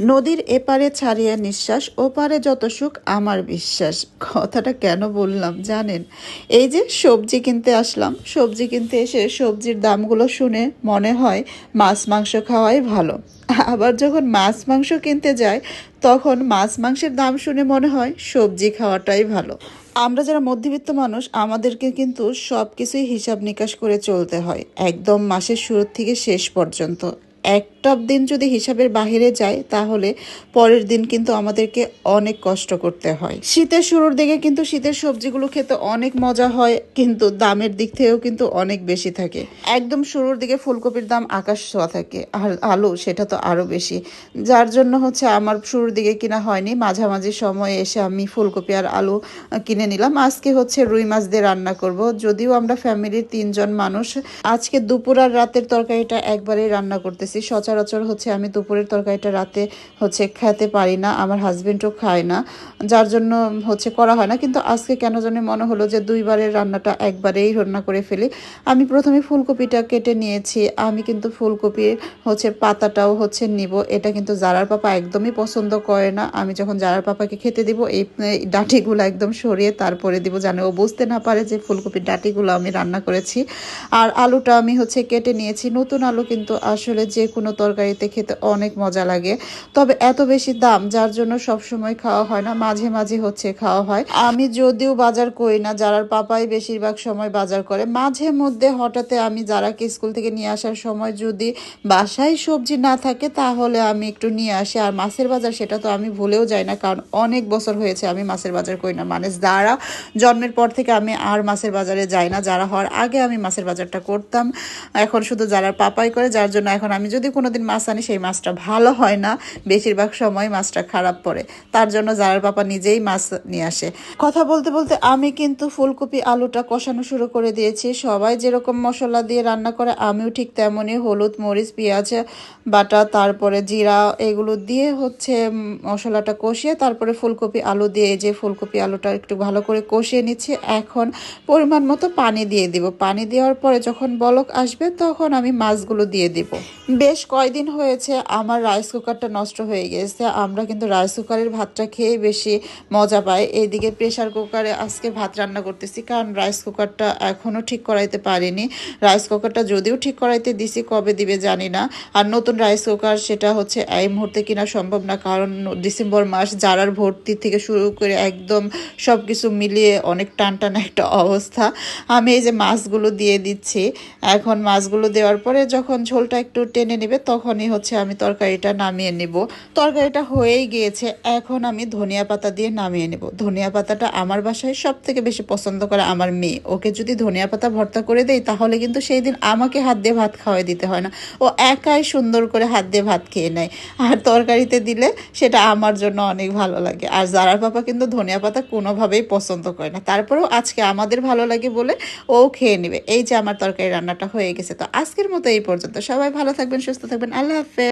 নদীর এপারে ছাড়িয়া নিঃশ্বাস, ওপারে যত সুখ, আমার বিশ্বাস। কথাটা কেন বললাম জানেন? এই যে সবজি কিনতে আসলাম, সবজি কিনতে এসে সবজির দামগুলো শুনে মনে হয় মাছ, মাংস খাওয়াই ভালো। আবার যখন মাছ, মাংস কিনতে যায় তখন মাছ, মাংসের দাম শুনে মনে হয় সবজি খাওয়াটাই ভালো। আমরা যারা মধ্যবিত্ত মানুষ, আমাদেরকে কিন্তু সব কিছুই হিসাব নিকাশ করে চলতে হয়, একদম মাসের শুরু থেকে শেষ পর্যন্ত। একটা দিন যদি হিসাবের বাহিরে যায়, তাহলে পরের দিন কিন্তু আমাদেরকে অনেক কষ্ট করতে হয়। শীতের শুরুর দিকে কিন্তু শীতের সবজিগুলো খেতে অনেক মজা হয়, কিন্তু দামের দিক থেকেও কিন্তু অনেক বেশি থাকে। একদম শুরুর দিকে ফুলকপির দাম আকাশ ছোঁয়া থাকে, আর আলু সেটা তো আরও বেশি। যার জন্য হচ্ছে আমার শুরুর দিকে কিনা হয়নি, মাঝামাঝি সময়ে এসে আমি ফুলকপি আর আলু কিনে নিলাম। আজকে হচ্ছে রুই মাছ দিয়ে রান্না করব। যদিও আমরা ফ্যামিলির তিনজন মানুষ, আজকে দুপুর আর রাতের তরকারিটা একবারেই রান্না করতেছি সচরাচর হচ্ছে আমি দুপুরের তরকারিটা রাতে হচ্ছে খেতে পারি না, আমার হাজবেন্ডও খায় না। যার জন্য হচ্ছে করা হয় না, কিন্তু আজকে কেন জানি মনে হলো যে দুইবারের রান্নাটা একবারেই রান্না করে ফেলি। আমি প্রথমে ফুলকপিটা কেটে নিয়েছি, আমি কিন্তু ফুলকপির হচ্ছে পাতাটাও হচ্ছে নিব। এটা কিন্তু জারার পাপা একদমই পছন্দ করে না। আমি যখন জারার পাপাকে খেতে দিব, এই ডাঁটিগুলো একদম সরিয়ে তারপরে দিব জানে ও বুঝতে না পারে যে ফুলকপির ডাঁটিগুলো আমি রান্না করেছি। আর আলুটা আমি হচ্ছে কেটে নিয়েছি। নতুন আলু কিন্তু আসলে যে কোনো তরকারিতে খেতে অনেক মজা লাগে। তবে এত বেশি দাম, যার জন্য সব সময় খাওয়া হয় না, মাঝে মাঝে হচ্ছে খাওয়া হয়। আমি যদিও বাজার করি না, যারার পাপাই বেশিরভাগ সময় বাজার করে। মাঝে মধ্যে হঠাৎ আমি যারাকে স্কুল থেকে নিয়ে আসার সময় যদি বাসায় সবজি না থাকে, তাহলে আমি একটু নিয়ে আসি। আর মাছের বাজার সেটা তো আমি ভুলেও যাই না, কারণ অনেক বছর হয়েছে আমি মাছের বাজার করি না। মানে যারা জন্মের পর থেকে আমি আর মাছের বাজারে যাই না, যারা হওয়ার আগে আমি মাছের বাজারটা করতাম। এখন শুধু যারা পাপাই করে, যার জন্য এখন আমি যদি কোনোদিন মাছ আনি, সেই মাছটা ভালো হয় না। বেশিরভাগ সময় মাছটা খারাপ পড়ে। তার জন্য যারার পাপা নিজেই মাছ নিয়ে আসে। কথা বলতে বলতে আমি কিন্তু ফুলকপি, আলুটা কষানো শুরু করে দিয়েছি। সবাই যেরকম মশলা দিয়ে রান্না করে, আমিও ঠিক তেমনই হলুদ, মরিচ, পেঁয়াজ, বাটা, তারপরে জিরা, এগুলো দিয়ে হচ্ছে মশলাটা কষিয়ে তারপরে ফুলকপি, আলু দিয়ে যে ফুলকপি, আলুটা একটু ভালো করে কষিয়ে নিচ্ছি। এখন পরিমাণ মতো পানি দিয়ে দিব। পানি দেওয়ার পরে যখন বলক আসবে, তখন আমি মাছগুলো দিয়ে দিব। বেশ কয়দিন হয়েছে আমার রাইস কুকারটা নষ্ট হয়ে গেছে। আমরা কিন্তু রাইস কুকারের ভাতটা খেয়ে বেশি মজা পাই। এইদিকে প্রেসার কুকারে আজকে ভাত রান্না করতেছি কারণ রাইস কুকারটা এখনও ঠিক করাইতে পারিনি। রাইস কুকারটা যদিও ঠিক করাইতে দিছি, কবে দিবে জানি না। আর নতুন রাইস কুকার সেটা হচ্ছে এই মুহূর্তে কিনা সম্ভব না কারণ ডিসেম্বর মাস জারার ভর্তি থেকে শুরু করে একদম সব কিছু মিলিয়ে অনেক টান টান একটা অবস্থা। আমি এই যে মাছগুলো দিয়ে দিচ্ছি। এখন মাছগুলো দেওয়ার পরে যখন ঝোলটা একটু টেনে নেবে তখনই হচ্ছে আমি তরকারিটা নামিয়ে নেব। তরকারিটা হয়েই গিয়েছে, এখন আমি ধনিয়া পাতা দিয়ে নামিয়ে নেব। ধনিয়া পাতাটা আমার বাসায় সব থেকে বেশি পছন্দ করে আমার মেয়ে। ওকে যদি ধনিয়া পাতা ভর্তা করে দেই, তাহলে কিন্তু সেই দিন আমাকে হাত দিয়ে ভাত খাওয়াই দিতে হয় না। ও একাই সুন্দর করে হাত দিয়ে ভাত খেয়ে নেয়। আর তরকারিতে দিলে সেটা আমার জন্য অনেক ভালো লাগে। আর জারার পাপা কিন্তু ধনিয়া পাতা কোনোভাবেই পছন্দ করে না। তারপরেও আজকে আমাদের ভালো লাগে বলে ও খেয়ে নেবে। এই যে আমার তরকারি রান্নাটা হয়ে গেছে। তো আজকের মতো এই পর্যন্ত। সবাই ভালো থাকবেন, সুস্থ থাকবেন। everyone. I love it.